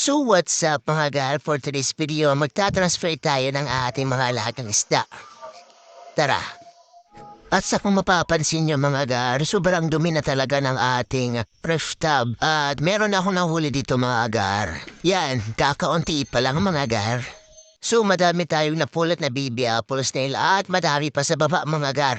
So what's up mga gar? For today's video, magta-transfer tayo ng ating mga alagang isda. Tara! At sa kung mapapansin nyo mga gar, sobrang dumi na talaga ng ating ref tub. At meron akong nahuli dito mga gar. Yan, kakaunti pa lang mga gar. So madami tayong napulot na baby apple snail at madami pa sa baba mga gar.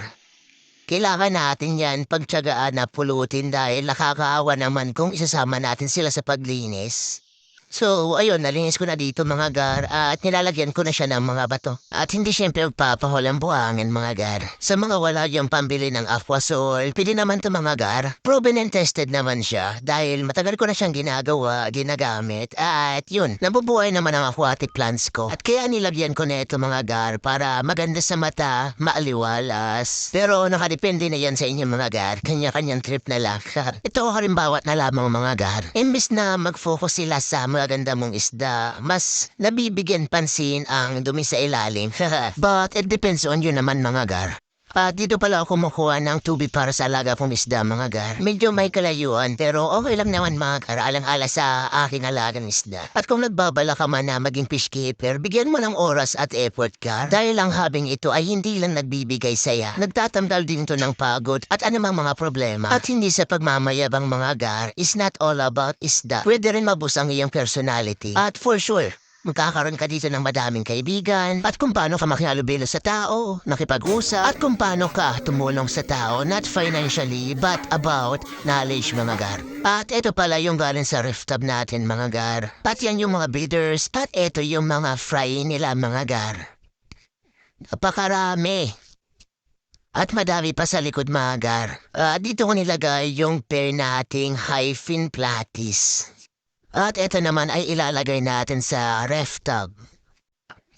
Kailangan natin yan pagtsagaan na pulutin dahil nakakaawa naman kung isasama natin sila sa paglinis. So, ayun, nalinis ko na dito mga gar at nilalagyan ko na siya ng mga bato. At hindi siyempre magpapahol ang buhangin mga gar. Sa mga wala yung pambili ng aquasol, pwede naman to mga gar. Proven and tested naman siya dahil matagal ko na siyang ginagawa, ginagamit. At yun, nabubuhay naman ang aquatic plants ko. At kaya nilagyan ko na ito mga gar para maganda sa mata, maaliwalas. Pero nakadepende na yan sa inyo mga gar. Kanya-kanyang trip na lang. ito halimbawat na lamang mga gar. Imbis na mag-focus sila sa maganda mong isda, mas nabibigyan pansin ang dumi sa ilalim. But it depends on you naman mga gar. At dito pala ako kumukuha ng tubig para sa alaga kong isda mga gar. Medyo may kalayuan pero okay lang naman mga gar alang-ala sa aking alagang isda. At kung nagbabala ka man na maging fish keeper, bigyan mo ng oras at effort gar. Dahil ang habing ito ay hindi lang nagbibigay saya. Nagtatamdal din to ng pagod at anumang mga problema. At hindi sa pagmamayabang mga gar is not all about isda. Pwede rin mabus ang iyong personality. At for sure, Magkakaroon ka dito ng madaming kaibigan at kung paano ka makihalubilo sa tao, nakipag-usap at kung paano ka tumulong sa tao not financially but about knowledge mga gar. At ito pala yung galing sa tab natin mga gar. At yan yung mga bidders at ito yung mga fry nila mga gar. Napakarami. At madami pa sa likod mga gar. Ah, dito ko nilagay yung pair nating hyphen platis. At ito naman ay ilalagay natin sa ref tub.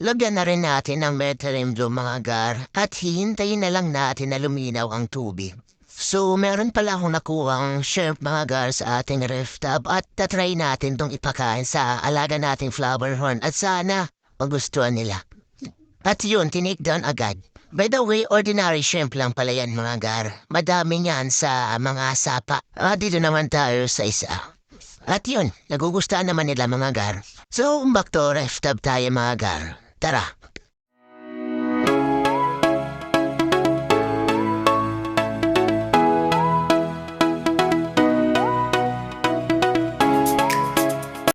Lagyan na rin natin ng meterim blue mga gar at hihintayin na lang natin na luminaw ang tubig. So, meron pala akong nakuhang shrimp mga gar sa ating ref tub at tatry natin tong ipakain sa alaga nating flower horn at sana magustuhan nila. At yun, tinake down agad. By the way, ordinary shrimp lang pala yan mga gar. Madami niyan sa mga sapa. At dito naman tayo sa isa. At yun, nagugustuhan naman nila mga gar. So, back to ref tub tayo mga gar. Tara.